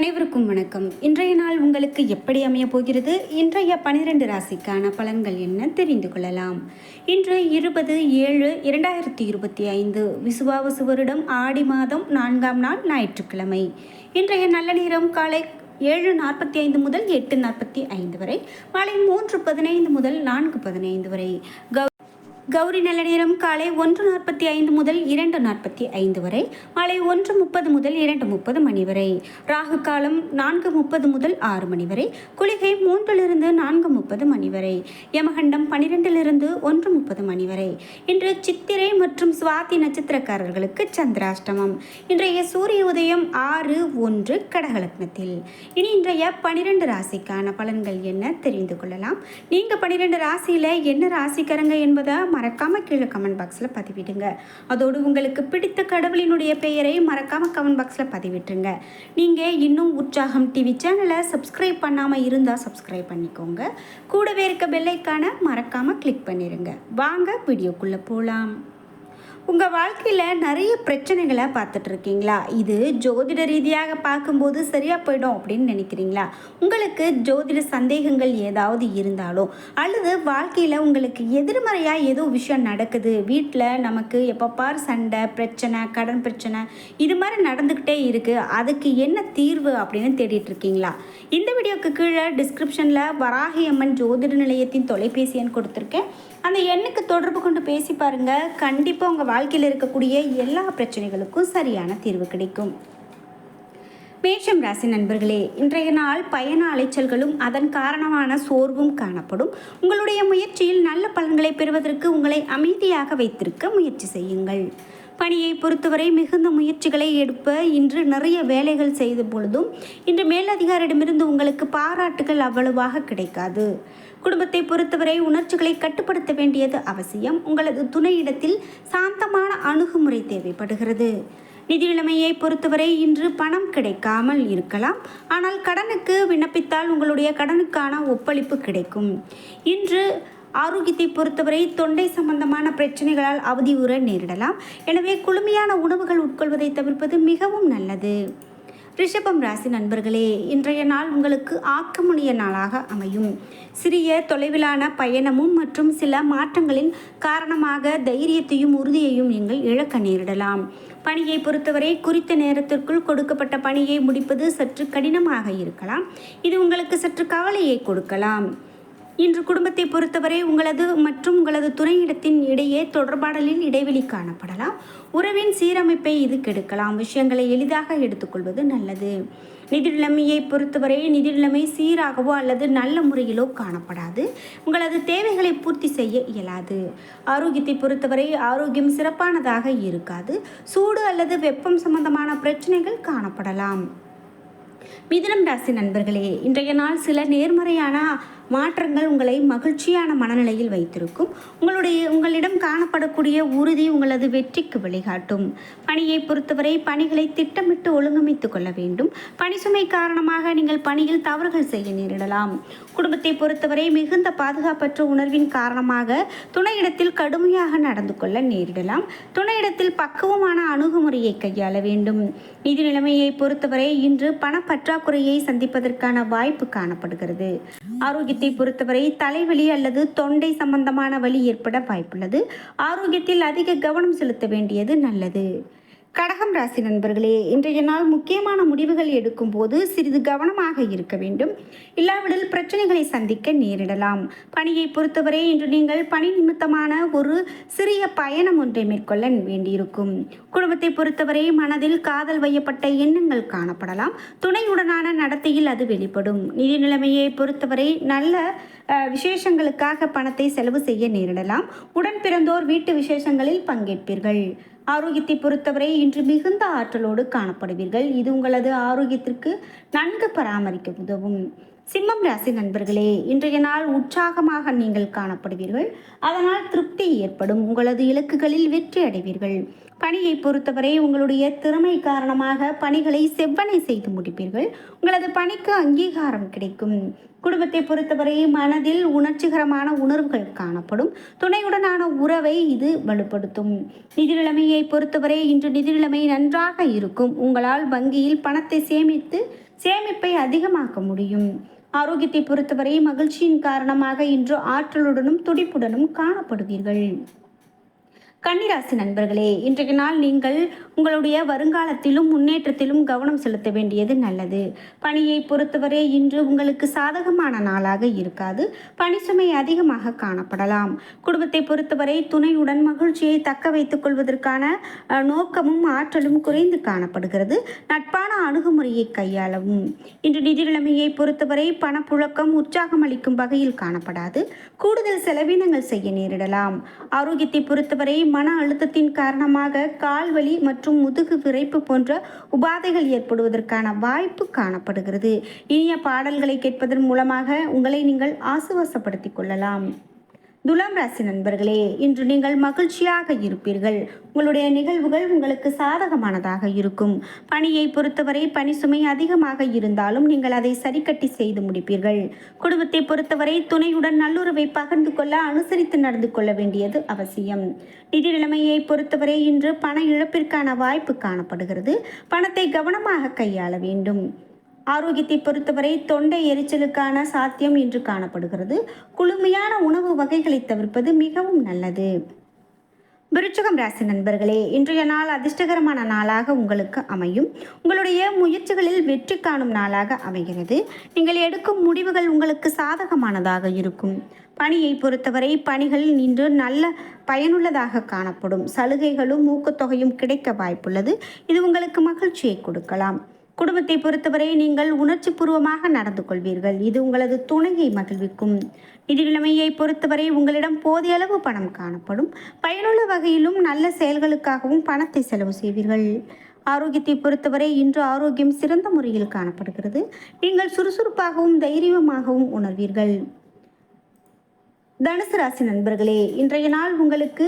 அனைவருக்கும் வணக்கம். இன்றைய நாள் உங்களுக்கு எப்படி அமைய போகிறது? இன்றைய பனிரெண்டு ராசிக்கான பலன்கள் என்ன? தெரிந்து கொள்ளலாம். இன்று இருபது ஏழு இரண்டாயிரத்தி இருபத்தி ஐந்து. விசுவாவசு வருடம் ஆடி மாதம் நான்காம் நாள் ஞாயிற்றுக்கிழமை. இன்றைய நல்ல நேரம் காலை ஏழு நாற்பத்தி ஐந்து முதல் எட்டு நாற்பத்தி ஐந்து வரை மாலை மூன்று பதினைந்து முதல் நான்கு பதினைந்து வரை. கௌ கௌரி நல்ல நேரம். காலை ஒன்று நாற்பத்தி ஐந்து முதல் இரண்டு நாற்பத்தி ஐந்து வரை. மாலை ஒன்று முப்பது முதல் இரண்டு முப்பது மணி வரை. ராகு காலம் நான்கு முப்பது முதல் ஆறு மணி வரை. குளிகை மூன்றிலிருந்து நான்கு முப்பது மணி வரை. யமகண்டம் பனிரெண்டிலிருந்து ஒன்று முப்பது மணி வரை. இன்று சித்திரை மற்றும் சுவாதி நட்சத்திரக்காரர்களுக்கு சந்திராஷ்டமம். இன்றைய சூரிய உதயம் ஆறு ஒன்று கடகலக்னத்தில். இனி இன்றைய பனிரெண்டு ராசிக்கான பலன்கள் என்ன தெரிந்து கொள்ளலாம். நீங்கள் பன்னிரெண்டு ராசியில் என்ன ராசிக்காரங்க என்பதை மறக்காமல் கீழே கமெண்ட் பாக்ஸில் பதிவிடுங்க. அதோடு உங்களுக்கு பிடித்த கடவுளினுடைய பெயரையும் மறக்காமல் கமெண்ட் பாக்ஸில் பதிவிட்டுருங்க. நீங்கள் இன்னும் உற்சாகம் டிவி சேனலை சப்ஸ்கிரைப் பண்ணாமல் இருந்தால் சப்ஸ்கிரைப் பண்ணிக்கோங்க. கூடவே இருக்க பெல்லைக்கான மறக்காமல் கிளிக் பண்ணிடுங்க வாங்க வீடியோக்குள்ளே போகலாம் உங்கள் வாழ்க்கையில் நிறைய பிரச்சனைகளை பார்த்துட்டு இருக்கீங்களா இது ஜோதிட ரீதியாக பார்க்கும்போது சரியாக போயிடும் அப்படின்னு நினைக்கிறீங்களா? உங்களுக்கு ஜோதிட சந்தேகங்கள் ஏதாவது இருந்தாலோ அல்லது வாழ்க்கையில் உங்களுக்கு எதிர்மறையாக ஏதோ விஷயம் நடக்குது வீட்டில் நமக்கு எப்போ பார் சண்டை பிரச்சனை கடன் பிரச்சனை இது மாதிரி நடந்துக்கிட்டே இருக்குது அதுக்கு என்ன தீர்வு அப்படின்னு தேடிட்டு இருக்கீங்களா இந்த வீடியோக்கு கீழே டிஸ்கிரிப்ஷனில் வராகி அம்மன் ஜோதிட நிலையத்தின் தொலைபேசி எண் கொடுத்துருக்கேன். அந்த எண்ணுக்கு தொடர்பு கொண்டு பேசி பாருங்க. கண்டிப்பாக உங்கள் வாழ்க்கையில் இருக்கக்கூடிய எல்லா பிரச்சனைகளுக்கும் சரியான தீர்வு கிடைக்கும். மேஷம் ராசி நண்பர்களே இன்றைய நாள் பயண அலைச்சல்களும் அதன் காரணமான சோர்வும் காணப்படும். உங்களுடைய முயற்சியில் நல்ல பலன்களை பெறுவதற்கு உங்களை அமைதியாக வைத்திருக்க முயற்சி செய்யுங்கள். பணியை பொறுத்தவரை மிகுந்த முயற்சிகளை எடுப்ப இன்று நிறைய வேலைகள் செய்த பொழுதும் இன்று மேலதிகாரிடமிருந்து உங்களுக்கு பாராட்டுகள் அவ்வளவாக கிடைக்காது. குடும்பத்தை பொறுத்தவரை உணர்ச்சிகளை கட்டுப்படுத்த வேண்டியது அவசியம். உங்களது துணையிடத்தில் சாந்தமான அணுகுமுறை தேவைப்படுகிறது. நிதி நிலைமையை பொறுத்தவரை இன்று பணம் கிடைக்காமல் இருக்கலாம். ஆனால் கடனுக்கு விண்ணப்பித்தால் உங்களுடைய கடனுக்கான ஒப்பளிப்பு கிடைக்கும். இன்று ஆரோக்கியத்தை பொறுத்தவரை தொண்டை சம்பந்தமான பிரச்சனைகளால் அவதியுற நேரிடலாம். எனவே குளுமையான உணவுகள் உட்கொள்வதை தவிர்ப்பது மிகவும் நல்லது. ரிஷபம் ராசி நண்பர்களே இன்றைய நாள் உங்களுக்கு ஆக்கமுடைய நாளாக அமையும். சிறிய தொலைவிலான பயணமும் மற்றும் சில மாற்றங்களின் காரணமாக தைரியத்தையும் உறுதியையும் நீங்கள் இழக்க நேரிடலாம். பணியை பொறுத்தவரை குறித்த நேரத்திற்குள் கொடுக்கப்பட்ட பணியை முடிப்பது சற்று கடினமாக இருக்கலாம். இது உங்களுக்கு சற்று கவலையை கொடுக்கலாம். இன்று குடும்பத்தை பொறுத்தவரை உங்களது மற்றும் உங்களது துணையிடத்தின் இடையே தொடர்பாடலில் இடைவெளி காணப்படலாம். உறவின் சீரமைப்பை இது கெடுக்கலாம். விஷயங்களை எளிதாக எடுத்துக்கொள்வது நல்லது. நிதிநிலைமையை பொறுத்தவரை நிதிநிலைமை சீராகவோ அல்லது நல்ல முறையிலோ காணப்படாது. உங்களது தேவைகளை பூர்த்தி செய்ய இயலாது. ஆரோக்கியத்தை பொறுத்தவரை ஆரோக்கியம் சிறப்பானதாக இருக்காது. சூடு அல்லது வெப்பம் சம்பந்தமான பிரச்சனைகள் காணப்படலாம். மிதுனம் ராசி நண்பர்களே இன்றைய நாள் சில நேர்மறையான மாற்றங்கள் உங்களை மகிழ்ச்சியான மனநிலையில் வைத்திருக்கும். உங்களுடைய உங்களிடம் காணப்படக்கூடிய உறுதி உங்களது வெற்றிக்கு வழிகாட்டும். பணியை பொறுத்தவரை பணிகளை திட்டமிட்டு ஒழுங்கமைத்துக் கொள்ள வேண்டும். பணி சுமை காரணமாக நீங்கள் பணியில் தவறுகள் செய்ய நேரிடலாம். குடும்பத்தை பொறுத்தவரை மிகுந்த பாதுகாப்பற்ற உணர்வின் காரணமாக துணையிடத்தில் கடுமையாக நடந்து கொள்ள நேரிடலாம். துணையிடத்தில் பக்குவமான அணுகுமுறையை கையாள வேண்டும். நிதி நிலைமையை பொறுத்தவரை இன்று பணப்பற்றாக்குறையை சந்திப்பதற்கான வாய்ப்பு காணப்படுகிறது. ஆரோக்கியத்தை பொறுத்தவரை தலைவலி அல்லது தொண்டை சம்பந்தமான வலி ஏற்பட வாய்ப்புள்ளது. ஆரோக்கியத்தில் அதிக கவனம் செலுத்த வேண்டியது நல்லது. கடகம் ராசி நண்பர்களே இன்றைய நாள் முக்கியமான முடிவுகள் எடுக்கும் போது சிறிது கவனமாக இருக்க வேண்டும். இல்லாவிடில் பிரச்சனைகளை சந்திக்க நேரிடலாம். பணியை பொறுத்தவரை இன்று நீங்கள் பணி நிமித்தமான ஒரு சிறிய பயணம் ஒன்றை மேற்கொள்ள வேண்டியிருக்கும். குடும்பத்தை பொறுத்தவரை மனதில் காதல் வையப்பட்ட எண்ணங்கள் காணப்படலாம். துணையுடனான நடத்தையில் அது வெளிப்படும். நிதி நிலைமையை பொறுத்தவரை நல்ல விசேஷங்களுக்காக பணத்தை செலவு செய்ய நேரிடலாம். உடன் பிறந்தோர் வீட்டு விசேஷங்களில் பங்கேற்பீர்கள். ஆரோக்கியத்தை பொறுத்தவரை இன்று மிகுந்த ஆற்றலோடு காணப்படுவீர்கள். இது உங்களது ஆரோக்கியத்திற்கு நன்கு பராமரிக்க உதவும். சிம்மம் ராசி நண்பர்களே இன்றைய நாள் உற்சாகமாக நீங்கள் காணப்படுவீர்கள். அதனால் திருப்தி ஏற்படும். உங்களது இலக்குகளில் வெற்றி அடைவீர்கள். பணியை பொறுத்தவரை உங்களுடைய திறமை காரணமாக பணிகளை செவ்வனை செய்து முடிப்பீர்கள். உங்களது பணிக்கு அங்கீகாரம் கிடைக்கும். குடும்பத்தை பொறுத்தவரை மனதில் உணர்ச்சிகரமான உணர்வுகள் காணப்படும். துணையுடனான உறவை இது வலுப்படுத்தும். நிதி நிலைமையை பொறுத்தவரை இன்று நிதி நிலைமை நன்றாக இருக்கும். உங்களால் வங்கியில் பணத்தை சேமித்து சேமிப்பை அதிகமாக்க முடியும். ஆரோக்கியத்தை பொறுத்தவரை மகிழ்ச்சியின் காரணமாக இன்று ஆற்றலுடனும் துடிப்புடனும் காணப்படுவீர்கள். கன்னிராசி நண்பர்களே இன்றைய நாள் நீங்கள் உங்களுடைய வருங்காலத்திலும் முன்னேற்றத்திலும் கவனம் செலுத்த வேண்டியது நல்லது. பணியை பொறுத்தவரை இன்று உங்களுக்கு சாதகமான நாளாக இருக்காது. பணி சுமை அதிகமாக காணப்படலாம். குடும்பத்தை பொறுத்தவரை துணையுடன் மகிழ்ச்சியை தக்க வைத்துக் கொள்வதற்கான நோக்கமும் ஆற்றலும் குறைந்து காணப்படுகிறது. நட்பான அணுகுமுறையை கையாளவும். இன்று நிதிநிலைமையை பொறுத்தவரை பணப்புழக்கம் உற்சாகம் அளிக்கும் வகையில் காணப்படாது. கூடுதல் செலவினங்கள் செய்ய நேரிடலாம். ஆரோக்கியத்தை பொறுத்தவரை மன அழுத்தத்தின் காரணமாக கால்வலி மற்றும் முதுகு விரைப்பு போன்ற உபாதைகள் ஏற்படுவதற்கான வாய்ப்பு காணப்படுகிறது. இனிய பாடல்களை கேட்பதன் மூலமாக உங்களை நீங்கள் ஆசுவாசப்படுத்திக் கொள்ளலாம். துலாம் ராசி நண்பர்களே இன்று நீங்கள் மகிழ்ச்சியாக இருப்பீர்கள். உங்களுடைய நிகழ்வுகள் உங்களுக்கு சாதகமானதாக இருக்கும். பணியை பொறுத்தவரை பணி சுமை அதிகமாக இருந்தாலும் நீங்கள் அதை சரிக்கட்டி செய்து முடிப்பீர்கள். குடும்பத்தை பொறுத்தவரை துணையுடன் நல்லுறவை பகிர்ந்து கொள்ள அனுசரித்து நடந்து கொள்ள வேண்டியது அவசியம். நிதி நிலைமையை பொறுத்தவரை இன்று பண இழப்பிற்கான வாய்ப்பு காணப்படுகிறது. பணத்தை கவனமாக கையாள வேண்டும். ஆரோக்கியத்தை பொறுத்தவரை தொண்டை எரிச்சலுக்கான சாத்தியம் இன்று காணப்படுகிறது. குளுமையான உணவு வகைகளை தவிர்ப்பது மிகவும் நல்லது. விருச்சகம் ராசி நண்பர்களே இன்றைய நாள் அதிர்ஷ்டகரமான நாளாக உங்களுக்கு அமையும். உங்களுடைய முயற்சிகளில் வெற்றி காணும் நாளாக அமைகிறது. நீங்கள் எடுக்கும் முடிவுகள் உங்களுக்கு சாதகமானதாக இருக்கும். பணியை பொறுத்தவரை பணிகள் இன்று நல்ல பயனுள்ளதாக காணப்படும். சலுகைகளும் ஊக்கத்தொகையும் கிடைக்க வாய்ப்புள்ளது. இது உங்களுக்கு மகிழ்ச்சியை கொடுக்கலாம். குடும்பத்தை பொறுத்தவரை நீங்கள் உணர்ச்சி பூர்வமாக நடந்து கொள்வீர்கள். இது உங்களது துணையை மகிழ்விக்கும். நிதி நிலைமையை பொறுத்தவரை உங்களிடம் போதிய அளவு பணம் காணப்படும். பயனுள்ள வகையிலும் நல்ல செயல்களுக்காகவும் பணத்தை செலவு செய்வீர்கள். ஆரோக்கியத்தை பொறுத்தவரை இன்று ஆரோக்கியம் சிறந்த முறையில் காணப்படுகிறது. நீங்கள் சுறுசுறுப்பாகவும் தைரியமாகவும் உணர்வீர்கள். தனுசு ராசி நண்பர்களே இன்றைய நாள் உங்களுக்கு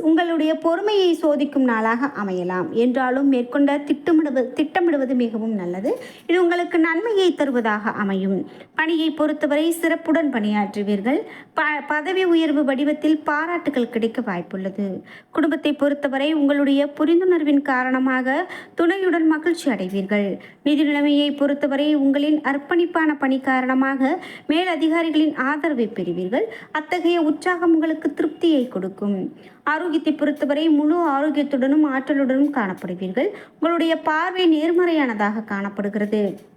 உங்களுடைய பொறுமையை சோதிக்கும் நாளாக அமையலாம். என்றாலும் மேற்கொண்ட திட்டமிடுவது திட்டமிடுவது மிகவும் நல்லது. இது உங்களுக்கு நன்மையை தருவதாக அமையும். பணியை பொறுத்தவரை சிறப்புடன் பணியாற்றுவீர்கள். ப பதவி உயர்வு வடிவத்தில் பாராட்டுகள் கிடைக்க வாய்ப்புள்ளது. குடும்பத்தை பொறுத்தவரை உங்களுடைய புரிந்துணர்வின் காரணமாக துணையுடன் மகிழ்ச்சி அடைவீர்கள். நிதி நிலைமையை பொறுத்தவரை உங்களின் அர்ப்பணிப்பான பணி காரணமாக மேலதிகாரிகளின் ஆதரவை பெறுவீர்கள். அத்தகைய உற்சாகம் உங்களுக்கு திருப்தியை கொடுக்கும். ஆரோக்கியத்தை பொறுத்தவரை முழு ஆரோக்கியத்துடனும் ஆற்றலுடனும் காணப்படுவீர்கள். உங்களுடைய பார்வை நேர்மறையானதாக காணப்படுகிறது.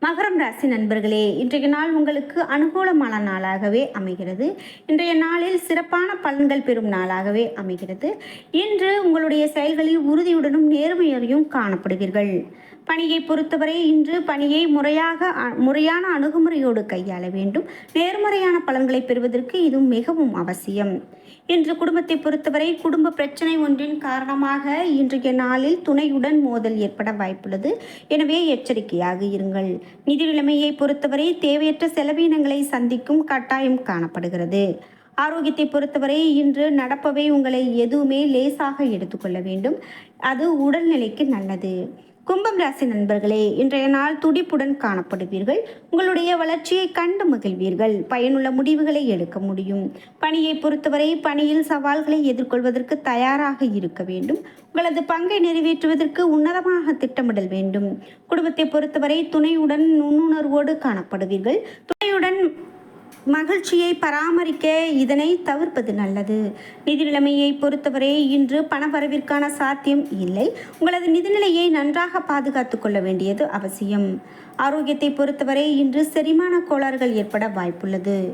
மகரம் ராசி நண்பர்களே இன்றைய நாள் உங்களுக்கு அனுகூலமான நாளாகவே அமைகிறது. இன்றைய நாளில் சிறப்பான பலன்கள் பெறும் நாளாகவே அமைகிறது. இன்று உங்களுடைய செயல்களில் உறுதியுடனும் நேர்மையறையும் காணப்படுவீர்கள். பணியை பொறுத்தவரை இன்று பணியை முறையாக அ- முறையான அணுகுமுறையோடு கையாள வேண்டும். நேர்மறையான பலன்களை பெறுவதற்கு இது மிகவும் அவசியம். இன்று குடும்பத்தை பொறுத்தவரை குடும்ப பிரச்சனை ஒன்றின் காரணமாக இன்றைய நாளில் துணையுடன் மோதல் ஏற்பட வாய்ப்புள்ளது. எனவே எச்சரிக்கையாக இருங்கள். நிதி நிலைமையை பொறுத்தவரை தேவையற்ற செலவினங்களை சந்திக்கும் கட்டாயம் காணப்படுகிறது. ஆரோக்கியத்தை பொறுத்தவரை இன்று நடப்பவை உங்களை எதுவுமே லேசாக எடுத்துக்கொள்ள வேண்டும். அது உடல்நிலைக்கு நல்லது. கும்பம் ராசி நண்பர்களே இன்றைய நாள் துடிப்புடன் காணப்படுவீர்கள். உங்களுடைய வளர்ச்சியை கண்டு மகிழ்வீர்கள். பயனுள்ள முடிவுகளை எடுக்க முடியும். பணியை பொறுத்தவரை பணியில் சவால்களை எதிர்கொள்வதற்கு தயாராக இருக்க வேண்டும். உங்களது பங்கை நிறைவேற்றுவதற்கு உன்னதமாக திட்டமிடல் வேண்டும். குடும்பத்தை பொறுத்தவரை துணையுடன் நுண்ணுணர்வோடு காணப்படுவீர்கள். துணையுடன் மகிழ்ச்சியை பராமரிக்க இதனை தவிர்ப்பது நல்லது. நிதி நிலைமையை பொறுத்தவரை இன்று பணவரவிற்கான சாத்தியம் இல்லை. உங்களது நிதிநிலையை நன்றாக பாதுகாத்து கொள்ள வேண்டியது அவசியம். ஆரோக்கியத்தை பொறுத்தவரை இன்று செரிமான கோளாறுகள் ஏற்பட வாய்ப்புள்ளது.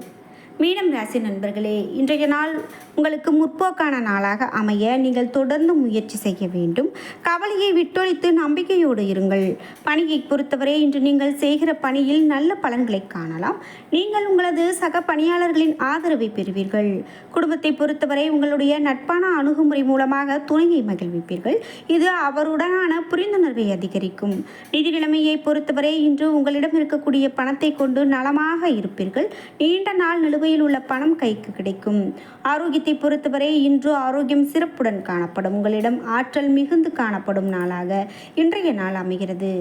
மீனம் ராசி நண்பர்களே இன்றைய நாள் உங்களுக்கு முற்போக்கான நாளாக அமைய நீங்கள் தொடர்ந்து முயற்சி செய்ய வேண்டும். கவலையை விட்டொழித்து நம்பிக்கையோடு இருங்கள். பணியை பொறுத்தவரை இன்று நீங்கள் செய்கிற பணியில் நல்ல பலன்களை காணலாம். நீங்கள் உங்களது சக பணியாளர்களின் ஆதரவை பெறுவீர்கள். குடும்பத்தை பொறுத்தவரை உங்களுடைய நட்பான அணுகுமுறை மூலமாக துணையை மகிழ்விப்பீர்கள். இது அவருடனான புரிந்துணர்வை அதிகரிக்கும். நிதி நிலைமையை பொறுத்தவரை இன்று உங்களிடம் இருக்கக்கூடிய பணத்தை கொண்டு நலமாக இருப்பீர்கள். நீண்ட நாள் நிலுவையில் நிலுவையில் உள்ள பணம் கைக்கு கிடைக்கும். ஆரோக்கியத்தை பொறுத்தவரை இன்று ஆரோக்கியம் சிறப்புடன் காணப்படும். உங்களிடம் ஆற்றல் மிகுந்து காணப்படும் நாளாக இன்றைய நாள் அமைகிறது.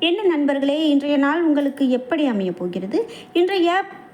என்ன நண்பர்களே இன்றைய நாள் உங்களுக்கு எப்படி அமையப் போகிறது? இன்றைய